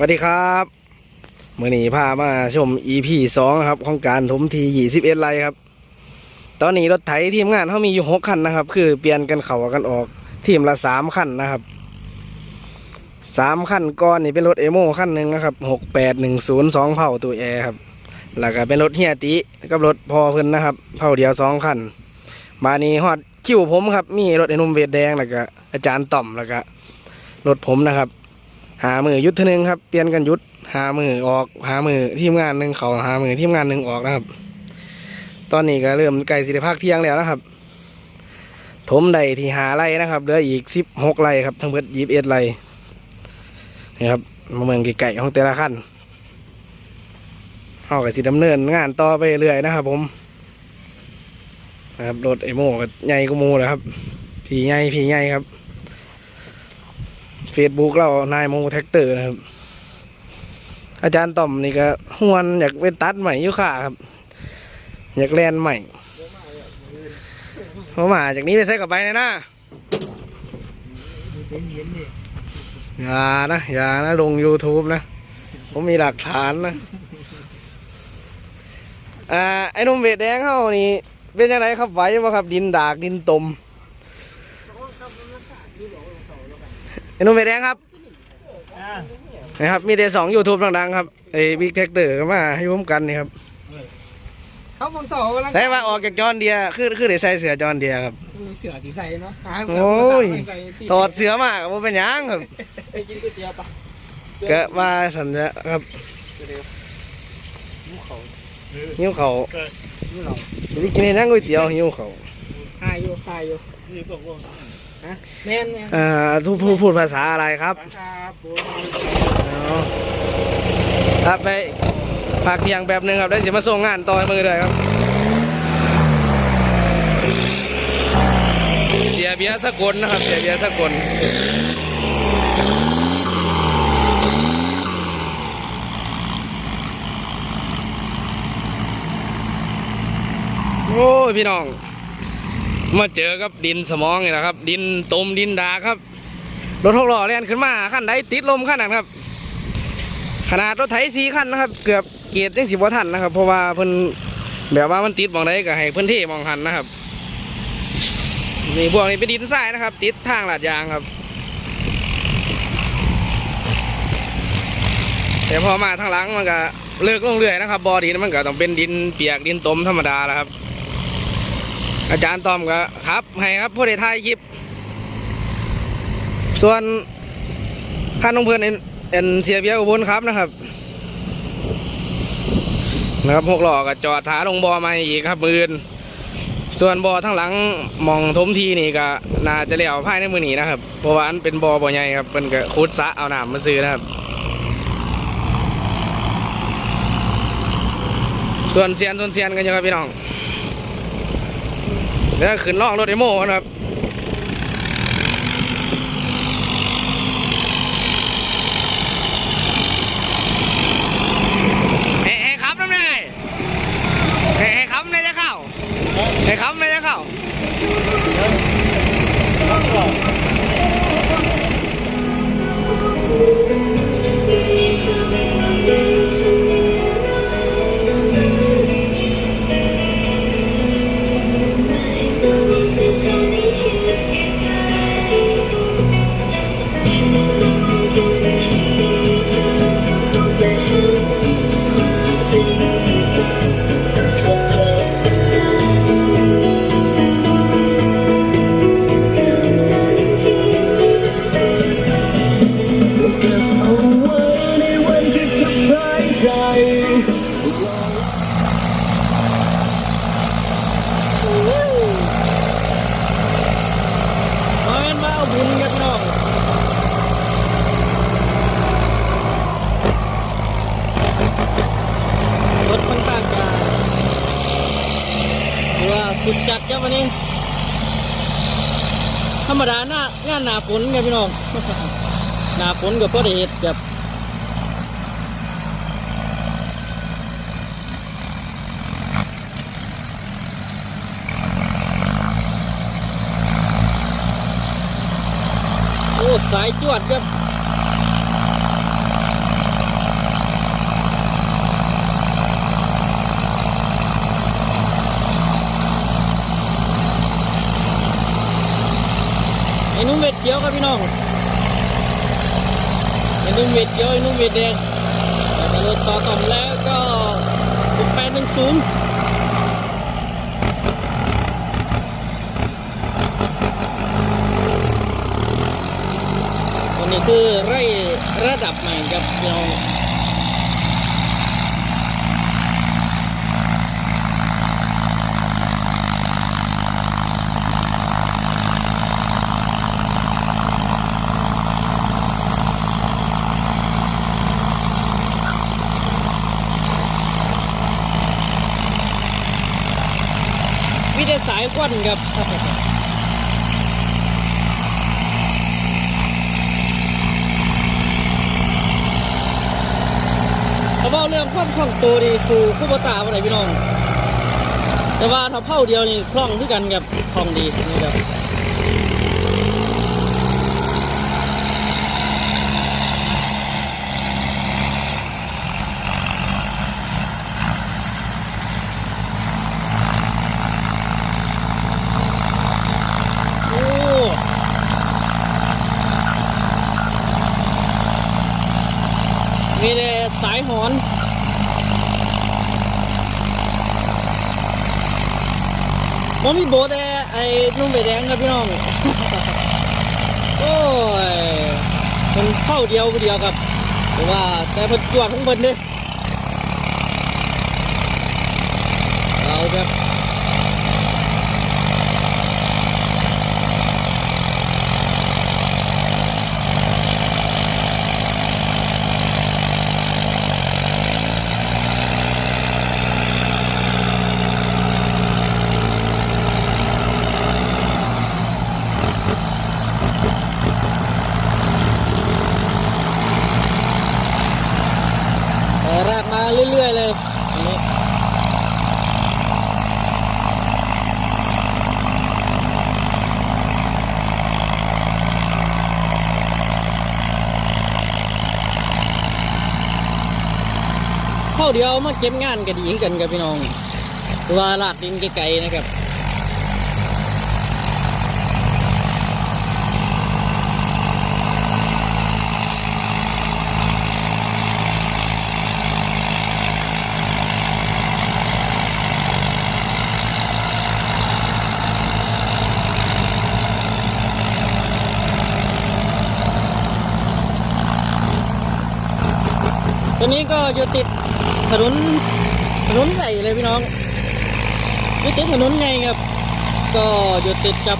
สวัสดีครับเมื่อนี้พามาชม EP สองครับของการถมทียี่สิบเอ็ดไร่ครับ ตอนนี้รถไถทีมงานเขามีอยู่หกคันนะครับ คือเปลี่ยนกันเข่ากันออกทีมละสามคันนะครับสามคันก้อนนี่เป็นรถเอโม่คันหนึ่งนะครับหกแปดหนึ่งศูนย์สองเผ่าตัวแอร์ครับแล้วก็เป็นรถเฮียติกับรถพอเพิ่นนะครับ เผ่าเดียวสองคันมานี้ฮอดคิวผมครับ มีรถไอ้หนุ่มเวทแดงแล้วก็อาจารย์ต่อมแล้วก็รถผมนะครับ หามือยุดเทอหนึงครับเปลี่ยนกันยุดหามือออกหามือทีมงานหนึ่งเขาหามือทีมงานหนึ่งออกนะครับ ตอนนี้ก็เริ่มใกล้สิได้ภาคเที่ยงแล้วนะครับ ถมใดที่หาไรนะครับเหลืออีกสิบหกไรครับ ทั้งเบิดยีบเอ็ดไรนี่ครับมาเมืองไก่ของแต่ละขั้นเอากับสิดำเนินงานต่อไปเรื่อยนะครับ ผมนะครับรถไอโม่ก็ใหญ่กูโมูเลยครับผีใหญ่ผีใหญ่ครับ เฟซบุ๊กเรานายโมแท็กเตอร์นะครับ อาจารย์ต่อมนี่ก็หวนอยากเป็นตัดใหม่ยุค่าครับ อยากแลนใหม่เพราะมาจากนี้ไปใส่กับไปเลยนะอย่านะอย่านะลง YouTube นะ ผมมีหลักฐานนะอ่าไอ้นุ่มเวทแดงเขานี่เป็นยังไงครับไหวป่ะครับ ดินดากดินตม ไอ้หนุ่มเวทแดงครับนะครับ มีแต่สองยูทูบดังๆครับไอ้บิ๊กแท็กเตอร์ก็มาให้ร่วมกันนี่ครับเขาบางเสากำลังได้ว่าออกจากจอนเดียคือคือได้ใส่เสือจอนเดียครับเสือจีใส่เนาะหาเสืโอ้ยใส่ตีถอดเสือมาก็บ่เป็นหยังครับไปกินก๋วยเตี๋ยวปะก็ว่าสัญญาครับหิวเขาวนี่เราสิได้กินให้นั่งก๋วยเตี๋ยวหิวเขาวหายอยู่หายอยู่ ฮะแม่นแม่นอ่าทุกผู้พูดภาษาอะไรครับครับผมอ๋อครับไปพักเที่ยงแบบหนึงครับได้สิมาส่งงานต่อให้มือเลยครับ เสียเบียร์สกลนะครับ เสียเบียร์สกลโอ้ยพี่น้อง มาเจอกับดินสมองนี่แหละครับ ดินตมดินดาครับ รถหกล้อเลียนขึ้นมาขั้นใดติดลมขั้นนั้นครับ ขนาดรถไถสีขั้นนะครับ เกือบเกียรยังสิบว่ทันนะครับ เพราะว่าเพิ่นแบบว่ามันติดมองใดก็ให้เพิ่นเที่มองหันนะครับนี่พวกนี้เป็นดินทรายนะครับ ติดทางลาดยางครับแต่พอมาทางหลังมันก็เลิกลงเรื่อยนะครับบอดินมันก็ต้องเป็นดินเปียกดินตมธรรมดาแล้วครับ อาจารย์ตอมก็ครับ ให้ครับผู้ใดถ่ายคลิป ส่วนขั้นของเพื่อนเอ็นเสียเบียอุบลครับนะครับ นะครับพวกหล่อก็จอดถาลงบอมาอีกครับมือนส่วนบอทั้งหลังมองทมทีนี่ก็น่าจะเลี้ยวภายในมือหนีนะครับเพราะว่าอันเป็นบอบ่อใหญ่ครับเป็นก็คุดสะเอาหน้ำมาซื้อนะครับ ส่วนเซียนส่วนเซียนกันยู่ครับพี่น้อง เดี๋ยวขึ้นล่องรถไอโม่นะครับ สุดจัดครับวันนี้ ธรรมดาหน้างานหนาฝนไงพี่น้อง หนาฝนกับพ่อเดชแบบโอ้สายจวดครับ อ้นุ่มเวทเขียวครับพี่น้องไอ้นุ่มเวทเขียวไอ้นุ่มเวทแดงแล้วก็รถต่อต่อมแล้วก็หกแปดหนึ่งศูนย์ตัวนี้คือไร่ระดับใหม่ครับพี่น้อง ช่สายควันครับเขาบอกเรื่องความคล่องตัวดีสู่คู่บตาอะไรพี่น้อง แต่ว่าถ้าเผาเดียวนี่คล่องด้วยกันกับคล่องดีนี่ครับโอ้มีแต่ส มันมีโบแต่ไอ้นุ่มใบแดงครับพี่น้อง โอ้ยมันเข้าเดียวเดียวครับแต่ว่าแต่มันจวดของเพิ่นเด้อเอาแบบ แต่แรกมาเรื่อย ๆ เลยอันนี้เข้าเดียวมาเก็บงานกันดีคือกันกับพี่น้องว่าลาดดินไกลๆนะครับ ตัวนี้ก็อยู่ติดถนนถนนใหญ่เลยพี่น้องอยู่ติดถนนใหญ่ครับ ก็อยู่ติดกับ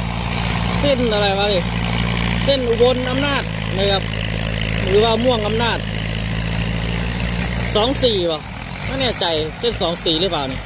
เส้นอะไรวะเลยเส้นอุบลอำนาจนะครับหรือว่าม่วงอำนาจสองสี่วะไม่แน่ใจเส้นสองสี่หรือเปล่าเนี่ย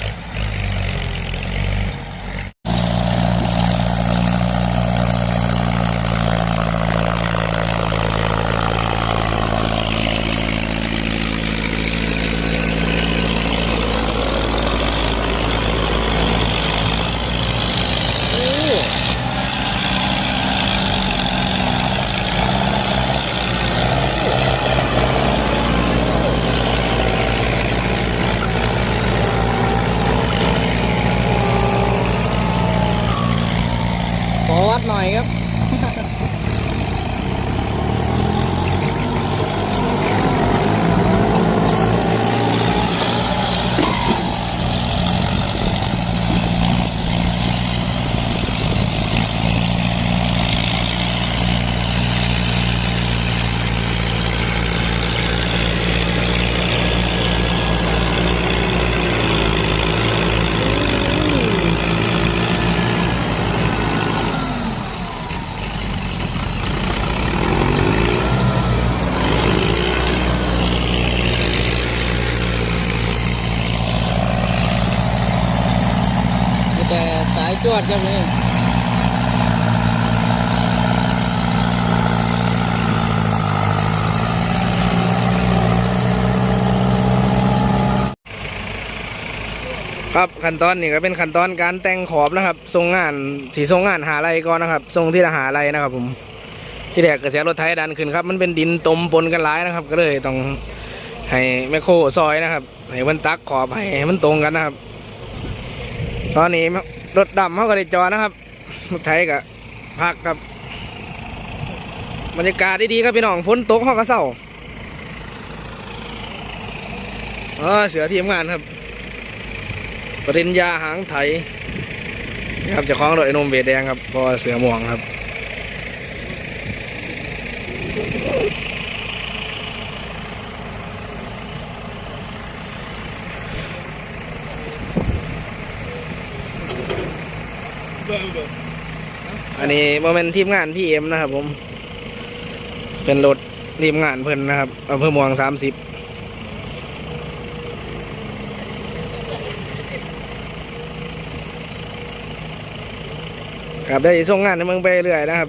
วดครับนี่ครับขั้นตอนนี้ก็เป็นขั้นตอนการแต่งขอบนะครับส่งงานสีส่งงานหาไรก่อนนะครับส่งที่หาไรนะครับ ผม ที่แรกกระแสรถไถดันขึ้นครับ มันเป็นดินตมปนกันหลายนะครับ ก็เลยต้องให้แมคโครซอยนะครับให้มันตักขอบให้มันตรงกันนะครับ ตอนนี้ รถดำเขาก็ได้จอนะครับรถไถกับพักครับบรรยากาศดีๆครับพี่น้องฝนตกห้องกระเซ้าเออเสือทีมงานครับ ปริญญาหางไถนี่ครับจะคล้าของรถไอ้นมเบดแดงครับพอเสือม่วงครับ นนี้โมเมนทีมงานพี่เอ็มนะครับ ผม เป็นรถทีมงานเพิ่นนะครับอำเภอเมืองสามสิบครับได้ส่งงานในเมืองไปเรื่อยนะครับ